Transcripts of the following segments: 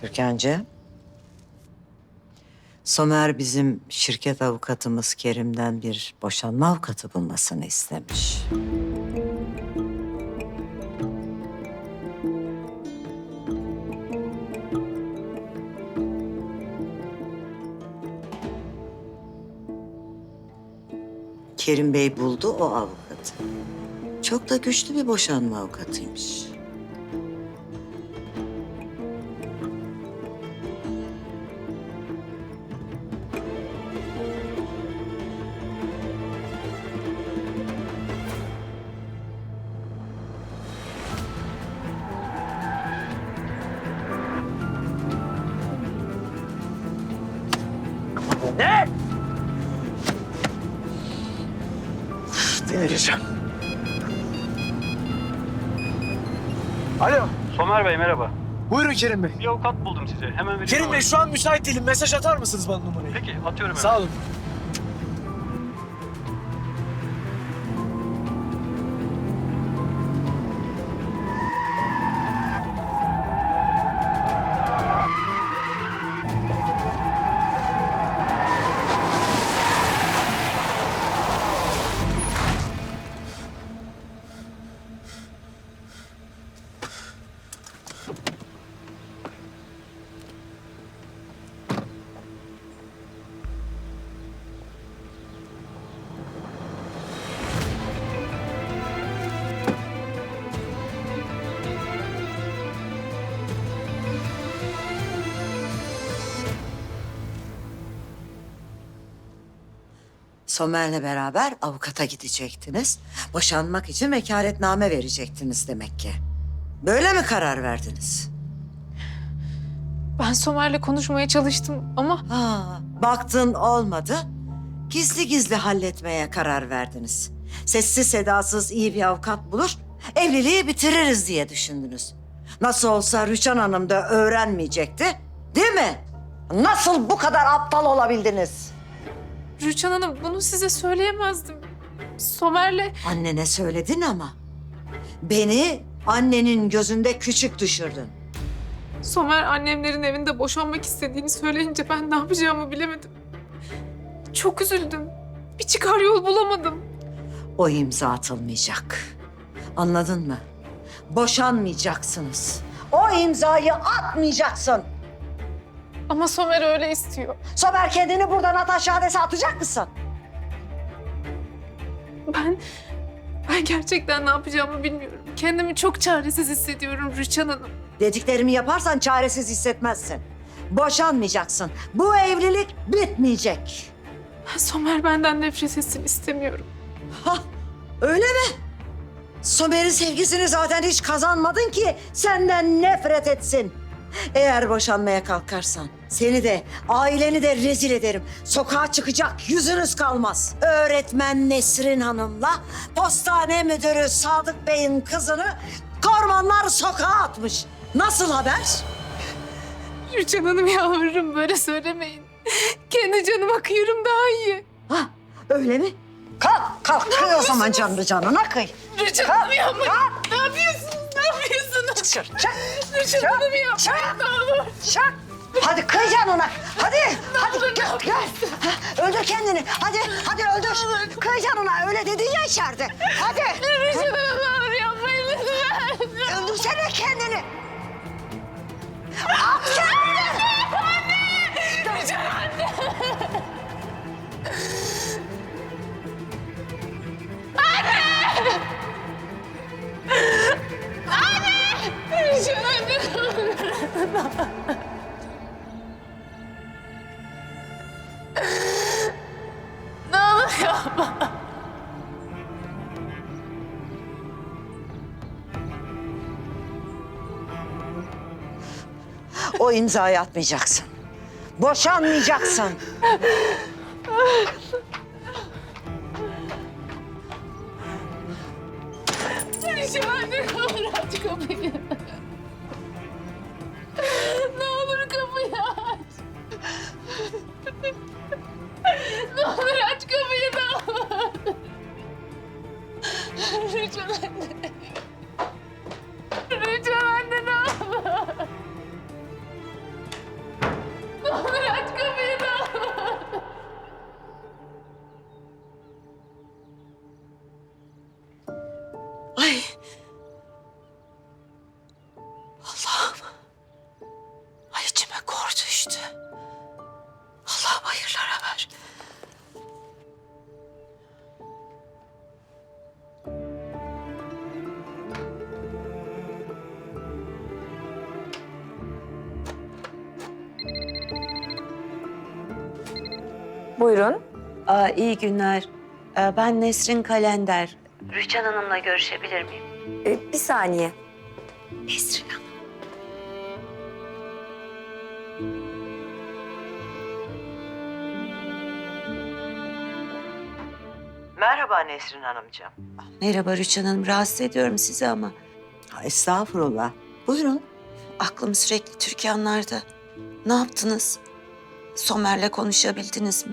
Türkan'cığım. Somer bizim şirket avukatımız Kerim'den bir boşanma avukatı bulmasını istemiş. Kerim Bey buldu o avukatı. Çok da güçlü bir boşanma avukatıymış. Delireceğim. Alo. Somer Bey merhaba. Buyurun Kerim Bey. Bir avukat buldum size. Hemen vereyim. Kerim. Bey şu an müsait değilim. Mesaj atar mısınız bana numarayı? Peki atıyorum hemen. Sağ olun. Somer'le beraber avukata gidecektiniz. Boşanmak için vekaletname verecektiniz demek ki. Böyle mi karar verdiniz? Ben Somer'le konuşmaya çalıştım ama Ha, baktın olmadı. Gizli gizli halletmeye karar verdiniz. Sessiz sedasız iyi bir avukat bulur, evliliği bitiririz diye düşündünüz. Nasıl olsa Rüçhan Hanım da öğrenmeyecekti, değil mi? Nasıl bu kadar aptal olabildiniz? Rüçhan Hanım bunu size söyleyemezdim. Somer'le Annene söyledin ama beni annenin gözünde küçük düşürdün. Somer annemlerin evinde boşanmak istediğini söyleyince ben ne yapacağımı bilemedim. Çok üzüldüm. Bir çıkar yol bulamadım. O imza atılmayacak. Anladın mı? Boşanmayacaksınız. O imzayı atmayacaksın. Ama Somer öyle istiyor. Somer kendini buradan at şehadesi atacak mısın? Ben ben gerçekten ne yapacağımı bilmiyorum. Kendimi çok çaresiz hissediyorum Rüçhan Hanım. Dediklerimi yaparsan çaresiz hissetmezsin. Boşanmayacaksın. Bu evlilik bitmeyecek. Ben Somer benden nefret etsin istemiyorum. Hah, öyle mi? Somer'in sevgisini zaten hiç kazanmadın ki senden nefret etsin. Eğer boşanmaya kalkarsan seni de aileni de rezil ederim. Sokağa çıkacak yüzünüz kalmaz. Öğretmen Nesrin Hanım'la postane müdürü Sadık Bey'in kızını kormanlar sokağa atmış. Nasıl haber? Rüçhan Hanım yalvarırım böyle söylemeyin. Kendi canıma kıyırım daha iyi. Ha, öyle mi? Kalk, kalk. Kıy o zaman canlı canına kıy. Rüçhan Hanım yapmayın. Ne yapıyorsunuz? Ne yapıyorsunuz? Çık, çık. Rüçhan Hanım yapmayın ne olur. Çak. Hadi kıy canına. Hadi. hadi olur, gel, ne gel. Ha, Öldür kendini. Hadi hadi öldür. Kıy canına. Öyle dedin ya içeride. Hadi. Rüçhan Hanım ne olur yapmayın lütfen. Öldürsene kendini. At kendini. Rüçhan anne. Anne! Anne! Rüçhan anne. Yapma. O imzayı atmayacaksın. Boşanmayacaksın. I'm not. Buyurun. Aa, iyi günler. Aa, ben Nesrin Kalender. Rüçhan Hanım'la görüşebilir miyim? Ee, bir saniye. Nesrin Hanım. Merhaba Nesrin Hanımcığım. Merhaba Rüçhan Hanım. Rahatsız ediyorum sizi ama Ha, Estağfurullah. Buyurun. aklım sürekli Türkanlar'da. Ne yaptınız? Somer'le konuşabildiniz mi?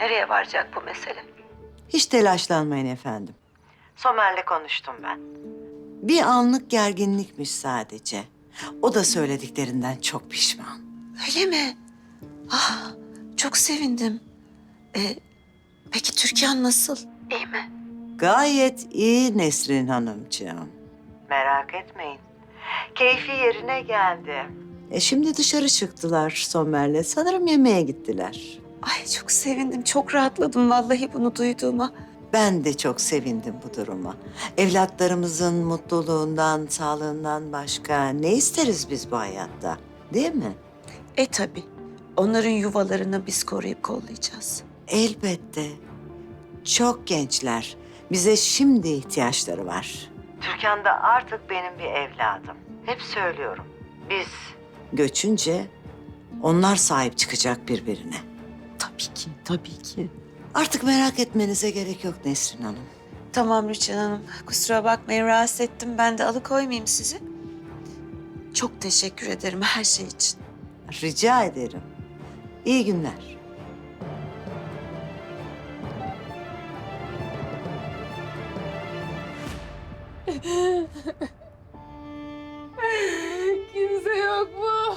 Nereye varacak bu mesele? Hiç telaşlanmayın efendim. Somer'le konuştum ben. Bir anlık gerginlikmiş sadece. O da söylediklerinden çok pişman. Öyle mi? Ah, çok sevindim. Ee, peki Türkan nasıl? İyi mi? Gayet iyi Nesrin Hanımcığım. Merak etmeyin. Keyfi yerine geldi. E şimdi dışarı çıktılar Somer'le. Sanırım yemeğe gittiler. Ay çok sevindim. Çok rahatladım vallahi bunu duyduğuma. Ben de çok sevindim bu duruma. Evlatlarımızın mutluluğundan, sağlığından başka ne isteriz biz bu hayatta? Değil mi? E tabii. Onların yuvalarını biz koruyup kollayacağız. Elbette. Çok gençler. Bize şimdi ihtiyaçları var. Türkan da artık benim bir evladım. Hep söylüyorum. Biz göçünce onlar sahip çıkacak birbirine. Tabii ki, tabii ki. Artık merak etmenize gerek yok Nesrin Hanım. Tamam Rüçhan Hanım. Kusura bakmayın rahatsız ettim. Ben de alıkoymayayım sizi. Çok teşekkür ederim her şey için. Rica ederim. İyi günler. Kimse yok mu?